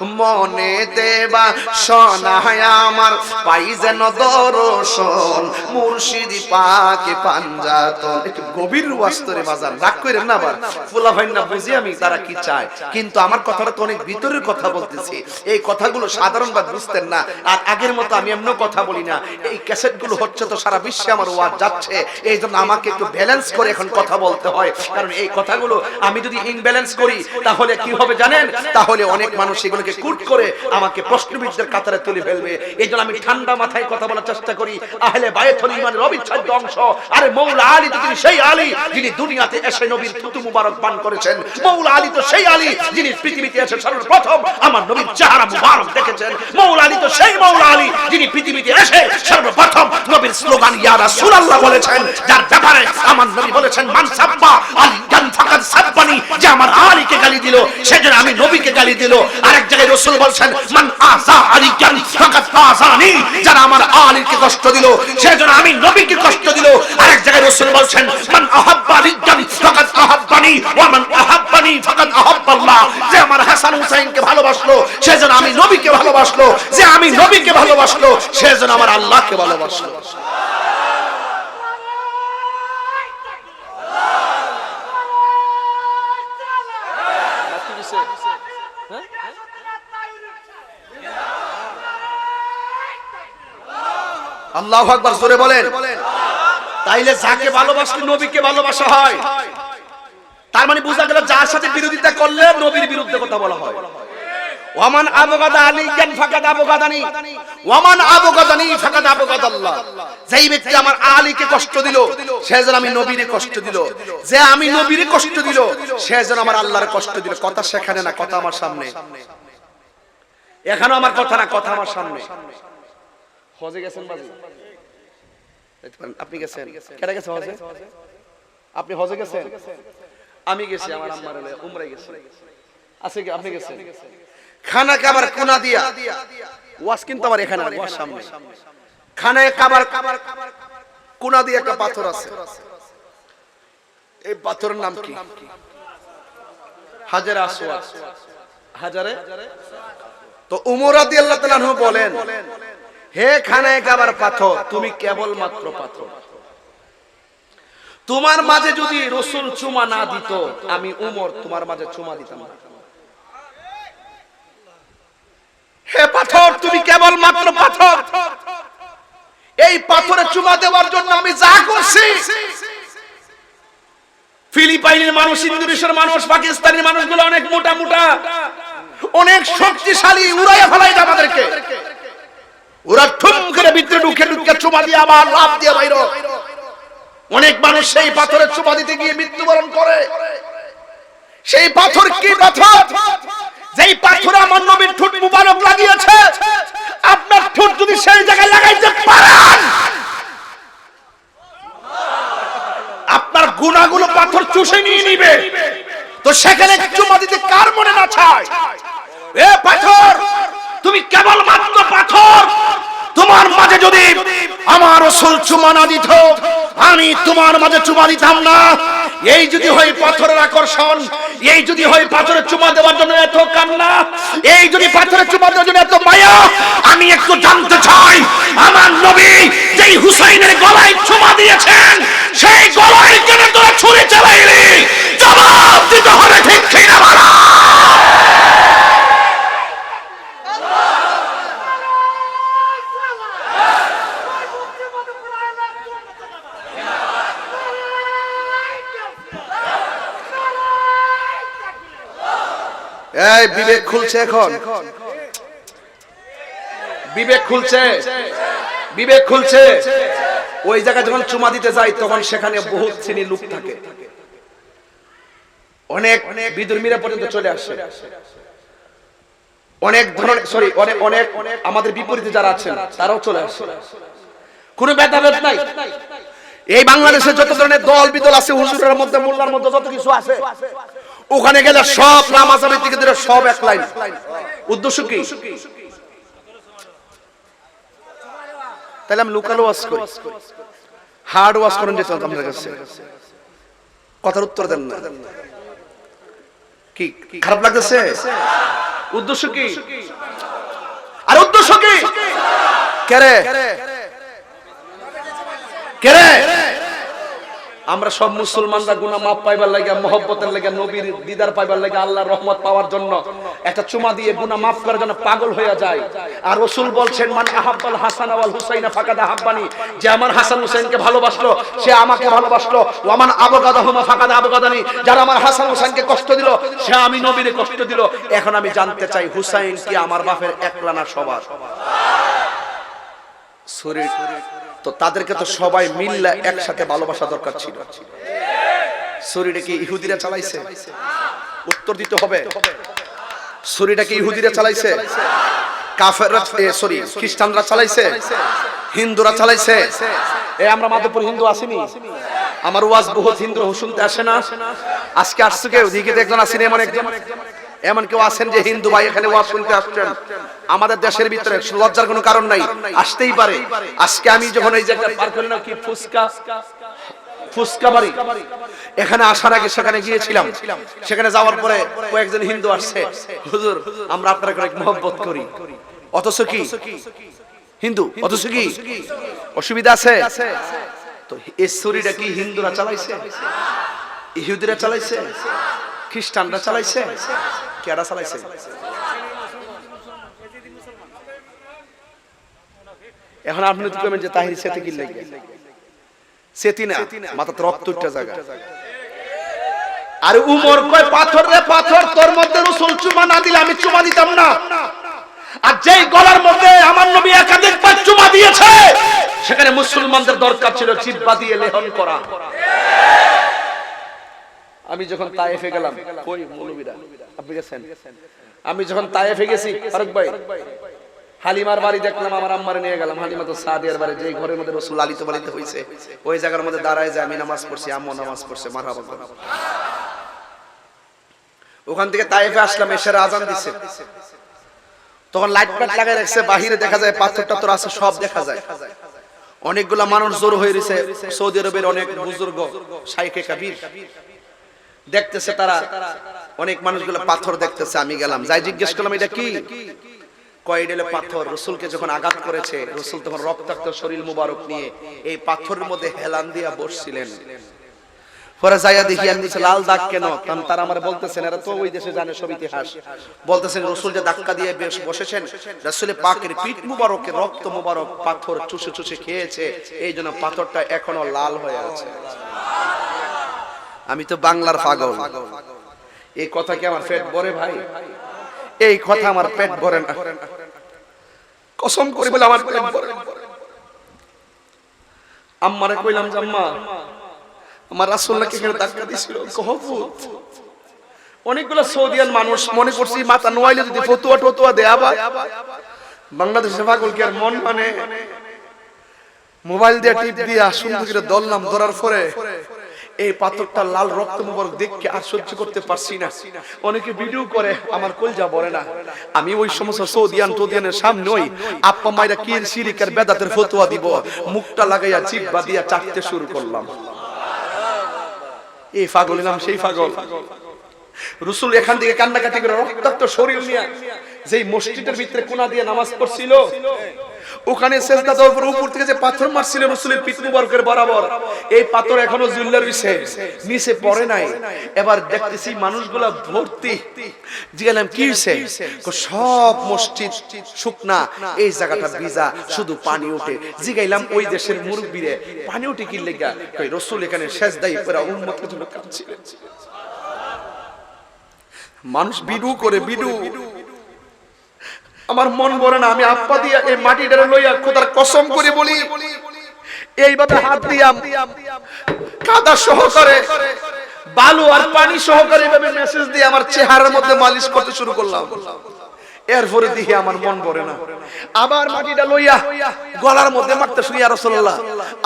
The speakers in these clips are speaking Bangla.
মনে দেবা সোনায় আমার, পাই যেন দর্শন, মুর্শিদি পাকে পাঞ্জাতন। একটু গভীর ওয়াস্তরে বাজার রাগ করেন না আবার। ফুলা ভাই না বুঝি আমি তারা কি চায়। কিন্তু আমার কথাটা তো অনেক ভিতরের কথা বলতেছি। এই কথাগুলো সাধারণ বা বুঝতেন না। আর আগের মতো আমি এমন কথা বলি না। এই ক্যাসেটগুলো হচ্ছে তো সারা বিশ্বে আমার ওয়াজ যাচ্ছে। এই জন্য আমাকে একটু ব্যালেন্স করে এখন কথা বলতে হয়। কারণ এই কথাগুলো আমি যদি ইনব্যালেন্স করি, তাহলে কি হবে জানেন? তাহলে অনেক মানুষ এগুলোকে কুট করে আমাকে প্রশ্নবিদদের কাতারে তুলে ফেলবে। এই আমি ঠান্ডা মাথায় কথা বলার চেষ্টা করি। আহলে বায়তুল ইমানের অবিচ্ছেদ্য অংশ। আরে মৌলা আলী তো তিনি সেই আলী যিনি দুনিয়াতে এসে নবীর থুতু মুবারক পান করেছেন। মৌলা আলী তো সেই আলী যিনি পৃথিবীতে এসে সর্বপ্রথম আমার নবীর চেহারা মুবারক দেখেছেন। মৌলা আলী তো সেই মৌলা আলী যিনি পৃথিবীতে এসে সর্বপ্রথম নবীর স্লোগান, ইয়া রাসূলুল্লাহ বলেছেন। যার ব্যাপারে আমার নবী বলেছেন, মান সাব্বা আলী ফাকাদ সাব্বানি যে আমার আলীকে গালি দিল, সেজন্য আমি নবীকে গালি দিল। আরেক জায়গায় রাসূল বলছেন, মান আযা আলী জান ফাকাদ আযানি যারা আমার আলীকে কষ্ট দিল, সেজন্য আমি নবীকে কষ্ট দিল। আরেক জায়গায় রাসূল বলছেন, মান আহাব্বা আলী জান ফাকাদ আহাব্বানি ওয়া মান আহাব্বানি, ফাকাদ আহাব্বাল্লাহ। যে আমার হাসান হুসাইনকে ভালোবাসলো, সেজন্য আমি নবীকে ভালোবাসলো। যে আমি নবীকে ভালোবাসলো, সেজন্য আমার আল্লাহকে ভালোবাসলো। আল্লাহ আকবার জোরে বলেন। তাইলে যাকে ভালোবাসলে নবীকে ভালোবাসা হয়। তার মানে বোঝা গেল যার সাথে বিরোধিতা করলে নবীর বিরুদ্ধে কথা বলা হয়। আবগাদা যেই ব্যক্তি আমার আলীকে কষ্ট দিল, সে যেন আমি কষ্ট দিল। যে আমি কষ্ট দিল, সে যেন আমার আল্লাহর কষ্ট দিল। কথা সেখানে না, কথা আমার সামনে। এখানেও আমার কথা না, কথা আমার সামনে। হজে গেছেন বাজি? আপনি গেছেন। কেটে গেছে হজে আপনি হজে গেছেন? আমি গেছি, আমার আম্মার আছে কি? আপনি গেছেন? খানা কাবার কোনা দিয়া? ওয়াজ কিন্তু আমার এখানে ওয়াজ সামনে। খানায় কাবার কোনা দিয়ে একটা পাথর আছে। এই পাথরের নাম কি? হাজারে আসওয়াদ। হাজারে? তো উমর রাদিয়াল্লাহু তাআলা বলেন হে খানায় কাবার পাথর, তুমি কেবল মাত্র পাথর। তোমার মাঝে যদি রসুল চুমা না দিত, আমি উমর তোমার মাঝে চুমা দিতাম হে পাথর, তুমি কেবল মাত্র পাথর। এই পাথরে চুমা দেওয়ার জন্য আমি যা করছি। ফিলিপাইনের মানুষ, ইন্দোনেশিয়ার মানুষ, পাকিস্তানের মানুষগুলো অনেক মোটা মোটা, অনেক শক্তিশালী, উড়াইয়া ফেলাই আমাদেরকে। ওরা ঠুম করে ভিতরে ঢুকে ঢুকে চুমা দিয়ে আবার লাভ দিয়ে বাইর। অনেক মানুষ সেই পাথরের চুমা দিতে গিয়ে মৃত্যুবরণ করে। সেই পাথর কি পাথর? যেই পাথরে আমার নবীর ঠোঁট মুবারক লাগিয়েছে, আপনার ঠোঁট যদি সেই জায়গায় লাগাইতে পারেন। আপনার গুণাগুলো পাথর চুষে নিয়ে নিবে। তো সেখানে চুমা দিতে কার মনে না চায় এ পাথর তুমি কেবল মাত্র পাথর তোমার মাঝে যদি আমার রসুল চুমা না দিত। আমি তোমার মাঝে চুমা দিতাম না। এই যদি হয় পাথরের আকর্ষণ, এই যদি হয় পাথরের চুমা দেওয়ার জন্য এত কান্না, এই যদি পাথরের চুমা দেওয়ার জন্য এত মায়া, আমি একটু জানতে চাই, আমার নবী যেই হুসাইনের গলায় চুমা দিয়েছেন, সেই গলায় কেন তোরা ছুরি চালাইলি? জবাব দিতে হবে ঠিক কিনা বলা এই, বিবেক খুলছে এখন। বিবেক খুলছে। বিবেক খুলছে। ওই জায়গায় যখন চুমা দিতে যাই, তখন সেখানে বহু শ্রেণির লোক থাকে। অনেক বিদুর্মীরা পর্যন্ত চলে আসে। অনেক ধরনের সরি অনেক অনেক আমাদের বিপরীতে যারা আছেন, তারাও চলে আসে। কোনো ভেদাভেদ নাই। এই বাংলাদেশে যত ধরনের দল বিদল আছে, হুজুরের মধ্যে, মোল্লার মধ্যে যত কিছু আছে ওখানে গেলে সব নামাজাবের দিকে দিলে সব এক লাইন। উদ্দেশ্য কি? তাহলে আমি লোকাল ওয়াজ করি। হার্ড ওয়াজ করেন যেত আপনার কাছে। কথার উত্তর দেন না। কি? খারাপ লাগতেছে? উদ্দেশ্য কি? আর উদ্দেশ্য কি? কেরে কেরে আমরা সব মুসলমানরা গুনাহ মাফ পাইবার লাগে মহব্বতের লাগে নবীর দিদার পাইবার লাগে আল্লাহর রহমত পাওয়ার জন্য একটা চুমা দিয়ে গুনাহ মাফ করার জন্য পাগল হয়ে যায়। আর রাসূল বলছেন, মান আহাব্বাল হাসান ওয়াল হুসাইনা ফাকাদ আহাব্বানি। যে আমার হাসান হুসাইনকে ভালোবাসলো, সে আমাকে ভালোবাসলো। ওয়ামান আবগাদাহুমা ফাকাদ আবগাদানি, যারা আমার হাসান হুসাইনকে কষ্ট দিল, সে আমি নবীরে কষ্ট দিল। এখন আমি জানতে চাই, হুসাইন কি আমার বাপের একলা না সবার শরীর তো তাদেরকে তো সবাই মিললে একসাথে ভালোবাসা দরকার ছিল। শরীরে কি ইহুদিরা চালাইছে? উত্তর দিতে হবে। কি ইহুদিরা চালাইছে? কাফেররা সরি খ্রিস্টানরা চালাইছে? হিন্দুরা চালাইছে? এ আমরা মাধবপুর হিন্দু আসিনি। আমার ওয়াজ বহুত হিন্দু শুনতে আসে না। আজকে আসছে কেউ? দিকে একজন আসেনি এমন একজন। এমন কেউ আছেন যে হিন্দু ভাই এখানে ওয়াজ শুনতে আসছেন? আমাদের দেশের ভিতরে লজ্জার কোনো কারণ নাই, আসতেই পারে। আজকে আমি যখন এই জায়গাটা পার করলাম কি ফুসকা এখানে আসার আগে সেখানে গিয়েছিলাম। সেখানে যাওয়ার পরে কয়েকজন হিন্দু আসছে। হুজুর, আমরা আপনার অনেক মহব্বত করি। অথচ কি? হিন্দু, অথচ কি? অসুবিধা আছে? তো এই ছুরিটা কি হিন্দুরা চালাইছে? ইহুদিরা চালাইছে? খ্রিস্টানরা চালাইছে? কেডা চালাইছে? এখন আপনি তো কইবেন যে তাহির সেতে কি লাগে সেতি না মাথাতে রক্ত উঠটা জায়গা আর উমর কয় পাথর রে পাথর তোর মধ্যে রসুল চুমা না দিলে আমি চুমা দিতাম না। আর যেই গলার মধ্যে আমার নবী একাধিক চুমা দিয়েছে সেখানে মুসলমানদের দরকার ছিল জিব্বা দিয়ে লেহন করা। আমি যখন তায়েফে গেলাম কই মৌলবীরা? আপনি গেছেন? আমি যখন তায়েফে গেছি ফারুক ভাই। হালিমার বাড়ি দেখলাম আমার আম্মারে নিয়ে গেলাম হালিমা তো সাদিয়ার বাড়ি যেই ঘরের মধ্যে রসুল আলিত বাড়িতে হয়েছে ওই জায়গার মধ্যে দাঁড়ায় যে আমি নামাজ পড়ছি আম্মু নামাজ পড়ছে মারহাবা করো। ওখান থেকে তায়েফে আসলাম এসে আজান দিছে। তখন লাইট ফাইট লাগাই রাখছে বাহিরে দেখা যায় পাথর টাথর আছে সব দেখা যায়। অনেকগুলা মানুষ জোর হয়ে রয়েছে সৌদি আরবের অনেক বুজুর্গ শাইখে কাবির। দেখতেছে তারা, অনেক মানুষগুলো পাথর দেখতেছে, আমি গেলাম। যাই জিজ্ঞেস করলাম, এটা কি? কয়েডেলে পাথর। রসুলকে যখন আঘাত করেছে, রসুল তখন রক্তাক্ত শরীর মুবারক নিয়ে এই পাথরের মধ্যে হেলান দিয়া বসছিলেন। লাল দাগ কেন? কারণ তারা আমার বলতেছেন ওই দেশে জানে বলতেছেন দিয়ে বেশ বসেছেন পিঠ মুবারকে, রক্ত মুবারক পাথর চুষে চুষে খেয়েছে, এই জন্য পাথরটা এখনও লাল হয়ে আছে। আমি তো বাংলার পাগল। এই কথা কি আমার পেট ভরে ভাই? এই কথা আমার পেট ভরে না। কসম করি বলে আমার পেট ভরে আম্মারে কইলাম যে, আম্মা, আমার রাসূল নাকি এখানে ধাক্কা দিছিল কহফুত অনেকগুলো সৌদিয়ান মানুষ মনে করছি, মাথা নোয়াইলে যদি ফতুয়া টতুয়া দেয়া বা বাংলাদেশে পাগল কি আর মন মানে? মোবাইল দিয়ে টিপ দিয়া সুন্দর করে দললাম ধরার পরে। এই পাথরটা লাল রক্ত মুবারক দেখকে আর সহ্য করতে পারছি না। অনেকে ভিডিও করে, আমার কলজা বলে না। আমি ওই সমস্ত সৌদিয়ান টৌদিয়ানের সামনে ওই আপ্পা মাইরা কি সিরিকার বেদাতের ফতুয়া দিব। মুখটা লাগাইয়া জিব্বা দিয়া চাটতে শুরু করলাম। এই পাগল নাম সেই পাগল। রসুল এখান থেকে কান্নাকাটি করে রক্তাক্ত শরীর নিয়ে যেই মসজিদের ভিতরে কোনা দিয়ে নামাজ পড়ছিল ওখানে সেজদা দেওয়ার পর উপর থেকে যে পাথর মারছিল রসুলের পিঠ মুবারকের বরাবর, এই পাথর এখনও জুল্লা রইছে নিচে পড়ে নাই। এবার দেখতেছি মানুষগুলা ভর্তি। জিগালাম কি হইছে? সব মসজিদ শুকনা, এই জায়গাটা ভিজা, শুধু পানি ওঠে। জিগাইলাম ওই দেশের মুরব্বীরে, পানি ওঠে কি লেগা? কই, রসুল এখানে সেজদাই পড়া উম্মতের জন্য কাঁদছিলেন? মানুষ বিডু করে, বিডু। আমার মন ভরে না, আমি আপ্পা দিয়া এই মাটিটা লইয়া খোদার কসম করে বলি। এইভাবে হাত দিয়াম কাদা সহকারে, বালু আর পানি সহকারে এইভাবে মেসেজ দিয়ে আমার চেহারার মধ্যে মালিশ করতে শুরু করলাম। এরপরে দিকে আমার মন ভরে না। আবার মাটিটা লইয়া গলার মধ্যে মারতে শুনি আর রাসূলুল্লাহ,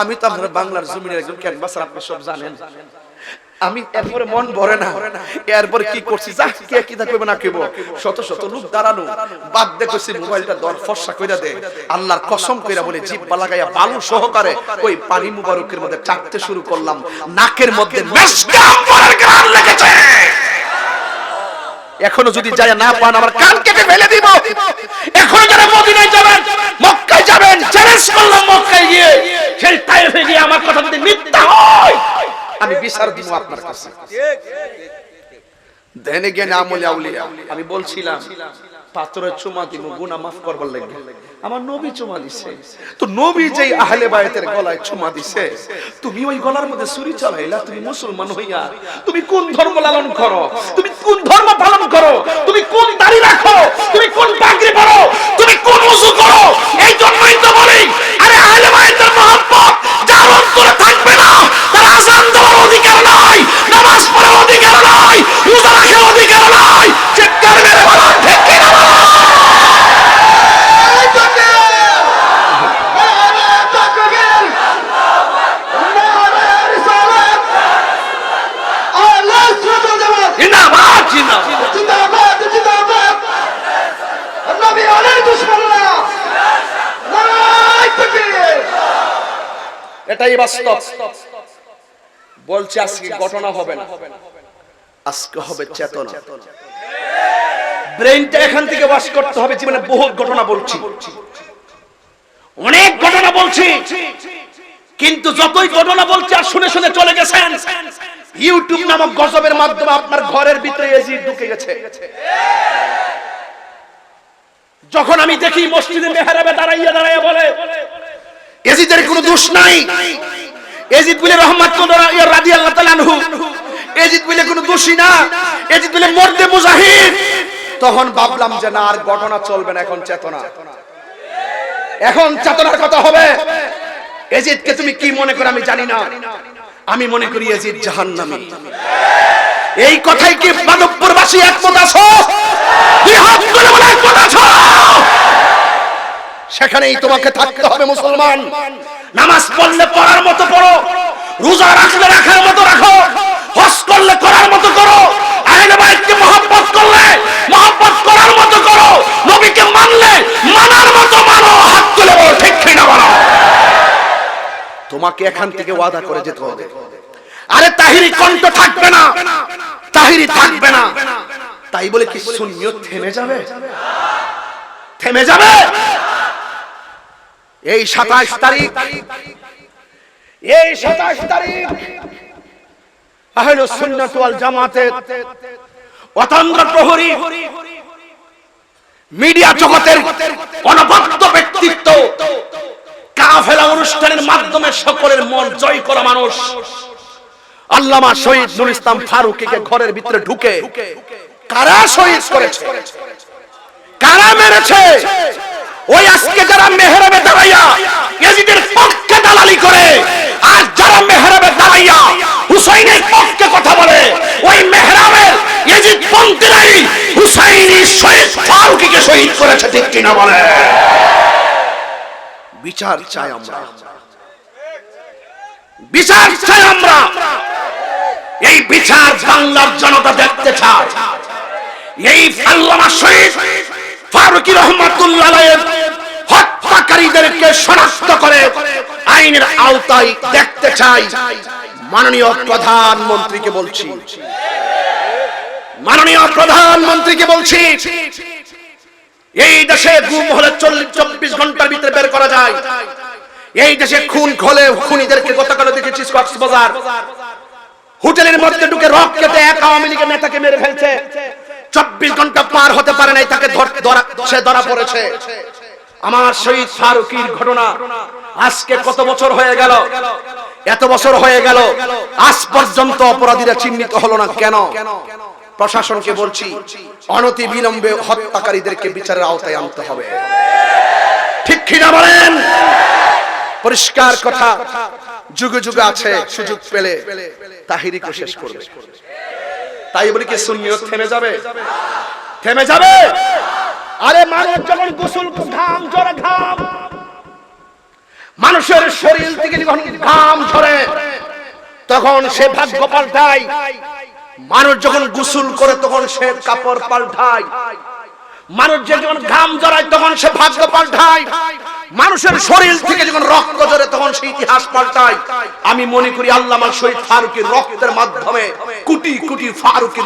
আমি তো আপনার বাংলার জমিনের একজন ক্যানভাসার, আপনি সব জানেন। আমি মন ভরে না। এরপরে কি করছি? যা কে থাকবে, না কেব শত শত লোক দাঁড়ানো বাদ দেখছি মোবাইলটা দর ফর্সা কইরা দে। আল্লাহর কসম কইরা বলে লাগাইয়া বালু সহকারে ওই পানি মুবারকের মধ্যে চাটতে শুরু করলাম। নাকের মধ্যে মেসকা পরের গ্রান লেগেছে। এখনও যদি যায় না পান, আমার কান কেটে ফেলে দিব। এখন যারা মদিনায় যাবেন, মক্কায় যাবেন চ্যালেঞ্জ করলাম মক্কায় গিয়ে। সেই তাইফে গিয়ে আমার কথা যদি মিথ্যা হয় আমি বিচার দিব আপনার কাছে। দেনে জ্ঞানে আমলে আউলিয়া। আমি বলছিলাম, পাথরের চুমা দিব, গুনাহ মাফ করবার লাগবে আমার নবী চুমা দিছে। তো নবী যেই আহলে বায়াতের গলায় চুমা দিছে, তুমি ওই গলার মধ্যে ছুরি চালাইলা, তুমি মুসলমান হইয়া, তুমি কোন ধর্ম লালন করো? তুমি কোন ধর্ম পালন করো? তুমি কোন দাড়ি রাখো? তুমি কোন পাগড়ি পরো? তুমি কোন ওযু করো? এই জন্যই তো বলি, আরে আহলে বায়াতের মহব্বত যার অন্তরে থাকবে নাই। রোজা রাখার অধিকার নাই। চিৎকার মেরে বলো ঠিক কি না এটাই বাস্তব। বলছে আজকে ঘটনা হবে না। আজকে হবে চেতনা। ব্রেনটা এখান থেকে ওয়াশ করতে হবে জীবনে বহুত ঘটনা বলছি। অনেক ঘটনা বলছি। কিন্তু যতই ঘটনা বলছি আর শুনে শুনে চলে গেছেন ইউটিউব নামক গজবের মাধ্যমে আপনার ঘরের ভিতরে এজি ঢুকে গেছে। যখন আমি দেখি মসজিদে মেহরাবে দাঁড়াইয়া দাঁড়াইয়া বলে এজিদের কোনো দোষ নাই। এজিদ বলে রহমাতুল্লাহ রাদিয়াল্লাহু তাআলা আনহু এজিদ বলে কোনো দোষী না। এজিদ বলে মর্দে মুজাহিদ। তখন ভাবলাম যে না, আর ঘটনা চলবে না, এখন চেতনা। এখন চেতনার কথা হবে। এজিদকে তুমি কি মনে করো আমি জানি না। আমি মনে করি এজিদ জাহান্নামী। এই কথাই কি বলে, একমত আছো? সেখানেই তোমাকে থাকতে হবে মুসলমান। নামাজ পড়লে পড়ার মতো পড়ো। রোজা রাখলে রাখার মতো রাখো হজ করলে করার মতো করো আহলে বাইতকে মহব্বত করলে মহব্বত করার মতো করো নবীকে মানলে মানার মতো মানো হাত তুলে বলো ঠিক কি না বলো তোমাকে এখান থেকে ওয়াদা করে যেতে হবে। আরে তাহিরি কণ্ঠ থাকবে না। তাহিরি থাকবে না। তাই বলে কি সুন্নিয়ত থেমে যাবে? থেমে যাবে? এই সাতাশ তারিখ। এই সাতাশ তারিখ। আহলে সুন্নাত ওয়াল জামাতের অতন্ত্র প্রহরী। মিডিয়া জগতের অনবদ্য ব্যক্তিত্ব। কাফেলা অনুষ্ঠানের মাধ্যমে সকলের মন জয় করা মানুষ। আল্লামা শহীদ নুর ইসলাম ফারুকীকে ঘরের ভিতরে ঢুকে কারা শহীদ করেছে? কারা মেরেছে? ওই আজকে যারা মেহরাবে দাঁড়াইয়া ইয়াজিদের পক্ষে দালালি করে, আর যারা মেহরাবে দাঁড়াইয়া হুসাইনের পক্ষে কথা বলে, ওই মেহরাবের ইয়াজিদ পন্থীরাই হুসাইনি শহীদ ফারুকীকে শহীদ করেছে, ঠিক কিনা বলে? বিচার চাই আমরা। বিচার চাই আমরা। এই বিচার বাংলার জনতা দেখতে চায়। এই আল্লামা শহীদ ফারুকি রহমাতুল্লাহ হত্যাকারীদেরকে শনাক্ত করে আইনের আওতায় দেখতে চাই। মাননীয় প্রধানমন্ত্রীকে বলছি। মাননীয় প্রধানমন্ত্রীকে বলছি এই দেশে গুম হলে চল্লিশ, চব্বিশ ঘণ্টার ভিতরে বের করা যায়। এই দেশে খুন খোলে খুনিদেরকে গতকাল দেখেছি কক্সবাজার হোটেলের মধ্যে ঢুকে রক কেটে এক আওয়ামী লীগের নেতাকে মেরে ফেলছে। চব্বিশ ঘণ্টা পার হতে পারে নাই, তাকে সে ধরা পড়েছে। আমার শহীদ ফারুকির ঘটনা আজকে কত বছর হয়ে গেল? এত বছর হয়ে গেল, আজ পর্যন্ত অপরাধীরা চিহ্নিত হলো না, কেন? প্রশাসনকে বলছি, অনতি বিলম্বে হত্যাকারীদেরকে বিচারের আওতায় আনতে হবে। ঠিক কিনা বলেন? পরিষ্কার কথা, যুগে যুগে আছে, সুযোগ পেলে তাহিরিকে শেষ করবে। তাই বলি কি সুন্নিয়ত থেমে যাবে? থেমে যাবে? আরে মানুষ যখন গোসল, ঘাম ঝরে, ঘাম। মানুষের শরীর থেকে যখন ঘাম ঝরে, তখন সে ভাগ্য পাল্টায় মানুষ যখন গোসল করে তখন সে কাপড় পাল্টায়। মানুষ যখন ঘাম জড়ায় তখন সে ভাগ্য পাল্টায়। মানুষের শরীর থেকে যখন রক্ত জড়ে তখন সে ইতিহাস পাল্টায়। আমি মনে করি আল্লামা শহীদ ফারুকের রক্তের মাধ্যমে কোটি কোটি ফারুকের